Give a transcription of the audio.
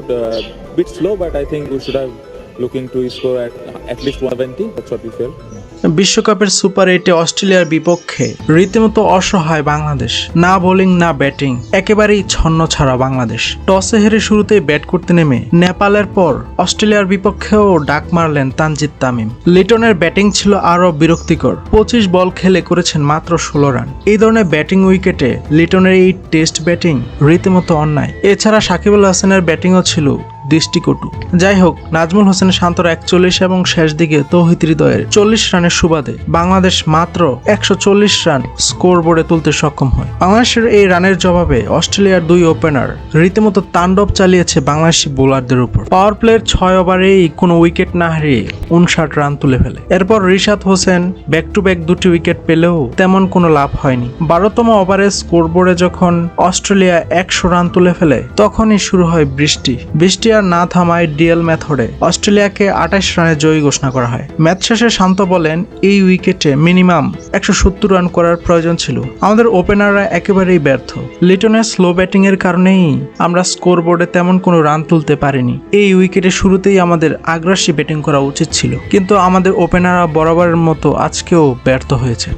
good. Uh, bit slow, but I think we should have looking to score at at least 120. That's what we feel. বিশ্বকাপের super এইটে অস্ট্রেলিয়ার বিপক্ষে রীতিমতো অসহায় বাংলাদেশ। না বোলিং, না ব্যাটিং। একেবারেই ছন্ন ছাড়া বাংলাদেশ। টসে হেরে শুরুতেই ব্যাট করতে নেমে নেপালের পর অস্ট্রেলিয়ার বিপক্ষেও ডাক মারলেন তানজিদ তামিম। লিটনের ব্যাটিং ছিল আরও বিরক্তিকর। পঁচিশ বল খেলে করেছেন মাত্র ষোলো রান। এই ধরনের ব্যাটিং উইকেটে লিটনের এই টেস্ট ব্যাটিং রীতিমতো অন্যায়। এছাড়া সাকিবুল হাসানের ব্যাটিংও ছিল দৃষ্টিকটু। যাই হোক নাজমুল হোসেন শান্তর একচল্লিশ এবং শেষ দিকে তৌহিদ হৃদয়ের চল্লিশ রানের সুবাদে বাংলাদেশ মাত্র একশো চল্লিশ রান স্কোর বোর্ডে তুলতে সক্ষম হয়। বাংলাদেশের এই রানের জবাবে অস্ট্রেলিয়ার দুই ওপেনার রীতিমতো তাণ্ডব চালিয়েছে বাংলাদেশি বোলারদের উপর। পাওয়ার প্লের ছয় ওভারেই কোনো উইকেট না হারিয়ে উনষাট রান তুলে ফেলে। এরপর Rishad Hossain back to back দুটি উইকেট পেলেও তেমন কোনো লাভ হয়নি। বারোতম ওভারে স্কোর বোর্ডে যখন অস্ট্রেলিয়া একশো রান তুলে ফেলে, তখনই শুরু হয় বৃষ্টি। বৃষ্টি আর না থামায় ডিএল মেথডে। অস্ট্রেলিয়াকে আঠাশ রানে জয়ী ঘোষণা করা হয়। ম্যাচ শেষে শান্ত বলেন, এই উইকেটে মিনিমাম একশো সত্তর রান করার প্রয়োজন ছিল। আমাদের ওপেনাররা একেবারেই ব্যর্থ। লিটনের স্লো ব্যাটিং এর কারণেই আমরা স্কোর বোর্ডে তেমন কোনো রান তুলতে পারিনি। এই উইকেটে শুরুতেই আমাদের আগ্রাসী ব্যাটিং করা উচিত ছিল। কিন্তু আমাদের ওপেনাররা বরাবরের মতো আজকেও ব্যর্থ হয়েছে।